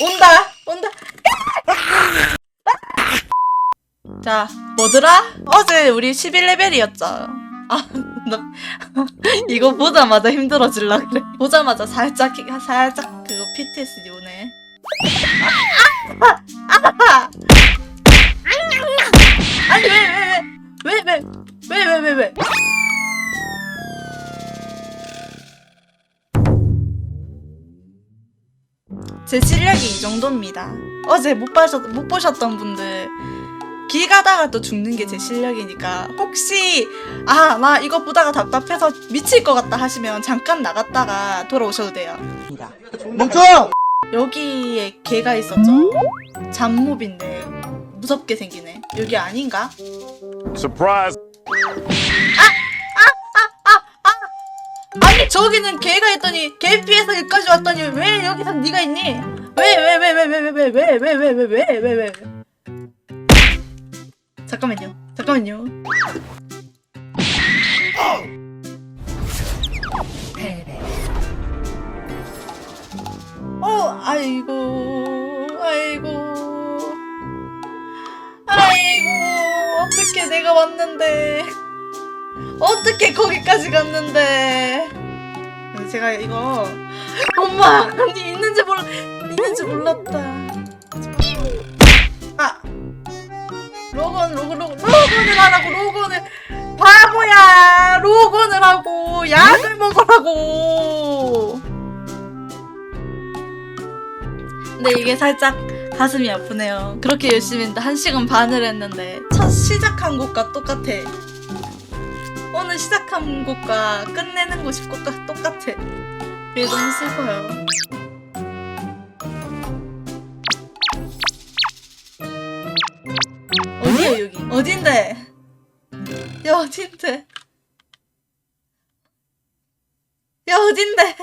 온다. 온다. 자 뭐더라? 어제 우리 11레벨이었죠. 아, 나 이거 보자마자 힘들어질라 그래. 보자마자 살짝 살짝 그거 PTSD 오네 제 실력이 이 정도입니다. 어제 못 보셨 못 보셨던 분들 길 가다가 또 죽는 게 제 실력이니까 혹시 아 나 이거 보다가 답답해서 미칠 것 같다 하시면 잠깐 나갔다가 돌아오셔도 돼요. 멈춰! 여기에 개가 있었죠. 잡몹인데 무섭게 생기네. 여기 아닌가? Surprise! 아니 저기는 개가 있더니 개 피해서 여기까지 왔더니 왜 여기서 네가 있니? 왜왜왜 왜 왜 왜 왜 왜 왜 왜 왜 왜 왜 왜 잠깐만요 잠깐만요 어 아이고 아이고 아이고 어떻게 내가 왔는데 어떻게 거기까지 갔는데? 제가 이거 엄마 아니 있는지 몰라 있는지 몰랐다. 아! 로건 로건 로건 로건을 하라고 로건을. 바보야! 로건을 하고 약을 먹으라고! 근데 이게 살짝 가슴이 아프네요. 그렇게 열심히 했는데 한 시간 반을 했는데 첫 시작한 곳과 똑같아 시작한 곳과 끝내는 곳이 똑같, 똑같아. 그게 너무 슬퍼요. 어디야 여기? 어딘데? 야 어딘데? 야 어딘데?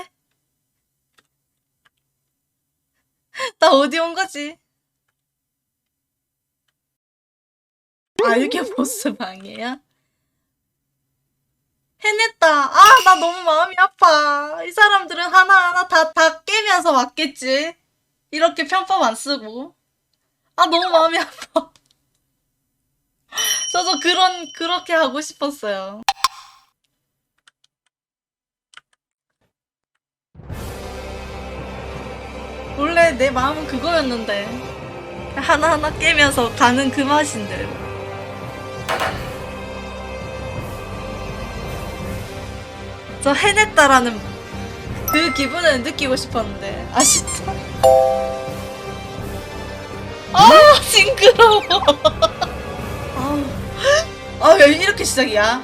나 어디 온 거지? 아 이게 보스 방이에요? 해냈다. 아, 나 너무 마음이 아파. 이 사람들은 하나하나 다, 다 깨면서 왔겠지. 이렇게 편법 안 쓰고. 아, 너무 마음이 아파. 저도 그런, 그렇게 하고 싶었어요. 원래 내 마음은 그거였는데. 하나하나 깨면서 가는 그 맛인데. 저 해냈다라는 그 기분을 느끼고 싶었는데 아쉽다. 아 징그러워. 아, 아, 왜 이렇게 시작이야?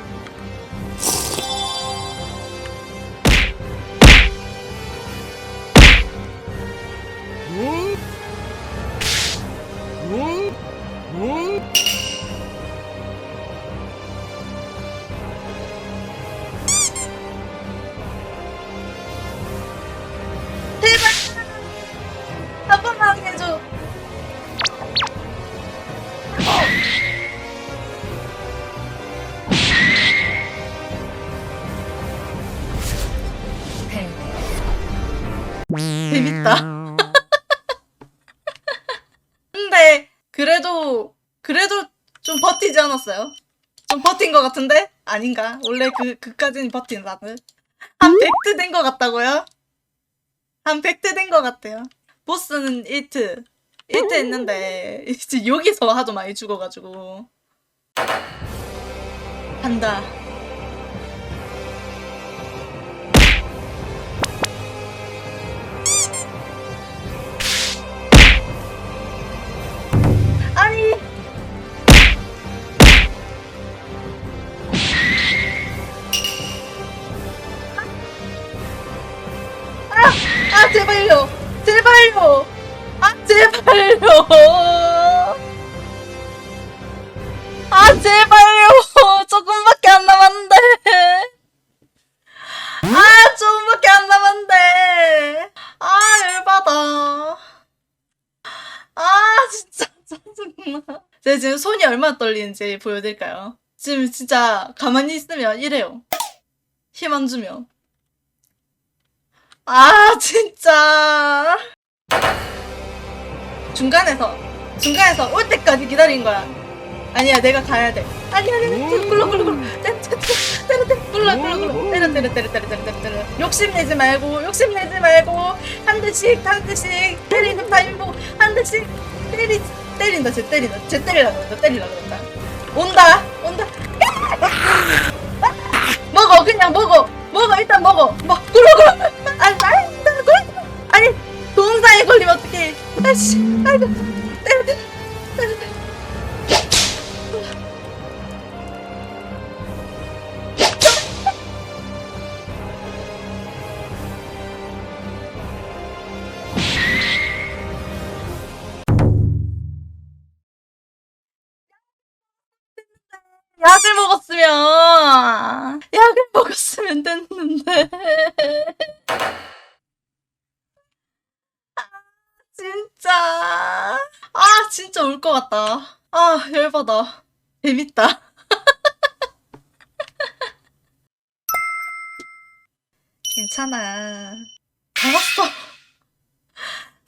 재밌다. 근데 그래도 그래도 좀 버티지 않았어요? 좀 버틴 것 같은데 아닌가? 원래 그 그까지는 버틴 나는 한 100트 된 것 같다고요? 한 100대 된것 같아요. 보스는 1트. 1트 했는데, 이제 여기서 하도 많이 죽어가지고. 간다. 아 제발요. 조금밖에 안 남았는데. 아 조금밖에 안 남았는데. 아 열받아. 아 진짜 짜증나 제가 지금 손이 얼마나 떨리는지 보여드릴까요? 지금 진짜 가만히 있으면 이래요. 힘 안 주면. 아 진짜 중간에서 중간에서 올 때까지 기다린 거야. 아니야 내가 가야 돼. 아니야 아니야 굴러 굴러 굴러. 때려 때려 때려 굴러 굴러 굴러. 때려 때려 때려 때려 때려 때려 때려. 욕심내지 말고 욕심내지 말고. 한 대씩 한 대씩. 때리는 타임 보고 한 대씩 때리 때린다. 쟤 때린다. 쟤 때리라 그런다. 때리라 그런다. 온다. 온다. 먹어. 그냥 먹어. 먹어. 일단 먹어. 먹 굴러 굴러 아씨 아이고 약을 먹었으면. 약을 먹었으면 됐는데 진짜. 아 진짜 울 것 같다. 아 열받아. 재밌다. 괜찮아.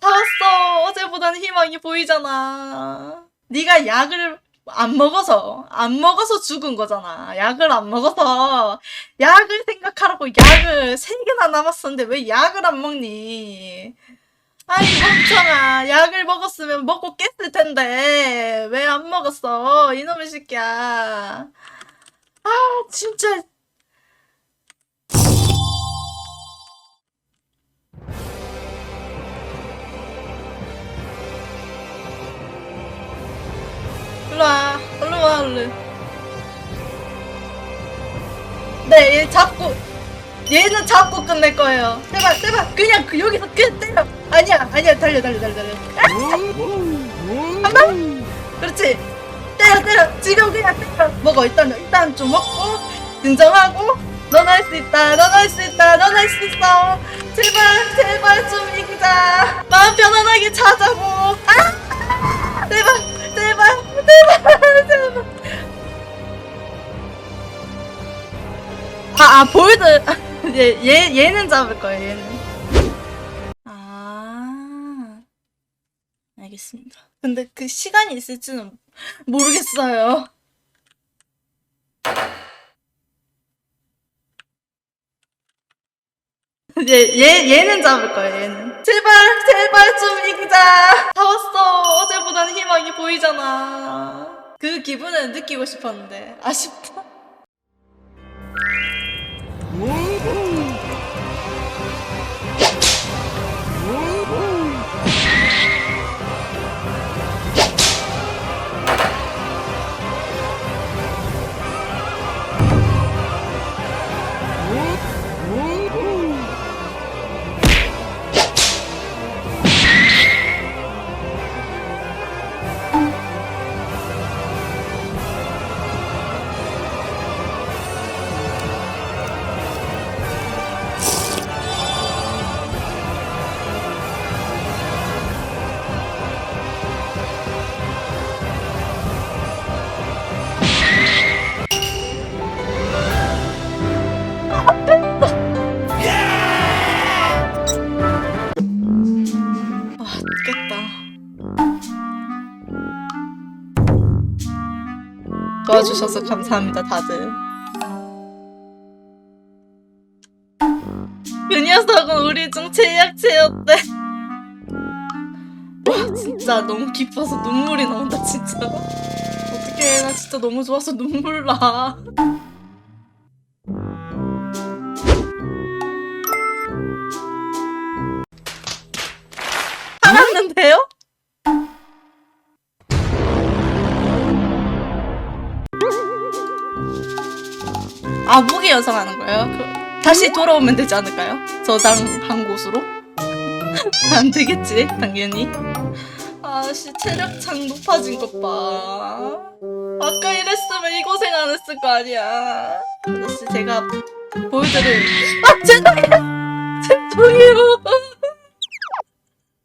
다 왔어. 어제보다는 희망이 보이잖아. 네가 약을 안 먹어서 안 먹어서 죽은 거잖아. 약을 안 먹어서. 약을 생각하라고 약을 세 개나 남았었는데 왜 약을 안 먹니? 아이 멍청아. 약을 먹었으면 먹고 깼을 텐데. 왜 안 먹었어? 이놈의 새끼야. 아 진짜. 일로와. 일로와 얼른 네, 얘 잡고 얘는 잡고 끝낼 거예요. 제발, 제발, 그냥 그 여기서 끝 때려. 아니야, 아니야, 달려, 달려, 달려, 달려. 한 방. 그렇지. 때려, 때려. 지금 그냥 때려. 먹어. 일단, 일단 좀 먹고 진정하고. 넌 할 수 있다. 넌 할 수 있다. 넌 할 수 있어. 제발, 제발 좀 이기자. 마음 편안하게 자자고. 아, 제발, 제발, 제발, 제발. 아, 아 볼드. 얘, 얘, 얘는 잡을 거예요, 얘는. 알겠습니다. 근데 그 시간이 있을지는 모르겠어요. 얘, 얘, 얘는 잡을 거예요, 얘는. 제발, 제발 좀 이기자. 다 왔어. 어제보다는 희망이 보이잖아. 그 기분을 느끼고 싶었는데, 아쉽다. 도와주셔서 감사합니다, 다들. 그 녀석은 우리 중 제약체였대. 와, 진짜 너무 기뻐서 눈물이 나온다, 진짜. 어떡해, 나 진짜 너무 좋아서 눈물 나. 아 무기 연상하는 거예요? 그, 다시 돌아오면 되지 않을까요? 저장한 곳으로? 안 되겠지 당연히 아씨 체력창 높아진 것봐 아까 이랬으면 이 고생 안 했을 거 아니야 아저씨 제가 보여드릴 아 죄송해요 죄송해요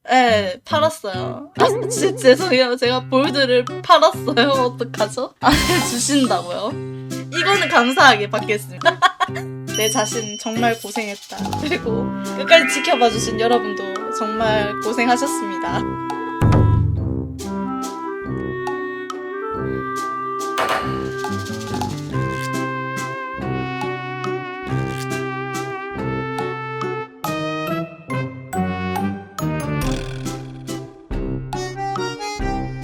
네, 팔았어요. 아, 진짜 죄송해요. 제가 볼드를 팔았어요. 어떡하죠? 안 해주신다고요? 이거는 감사하게 받겠습니다. 내 자신 정말 고생했다. 그리고 끝까지 지켜봐 주신 여러분도 정말 고생하셨습니다.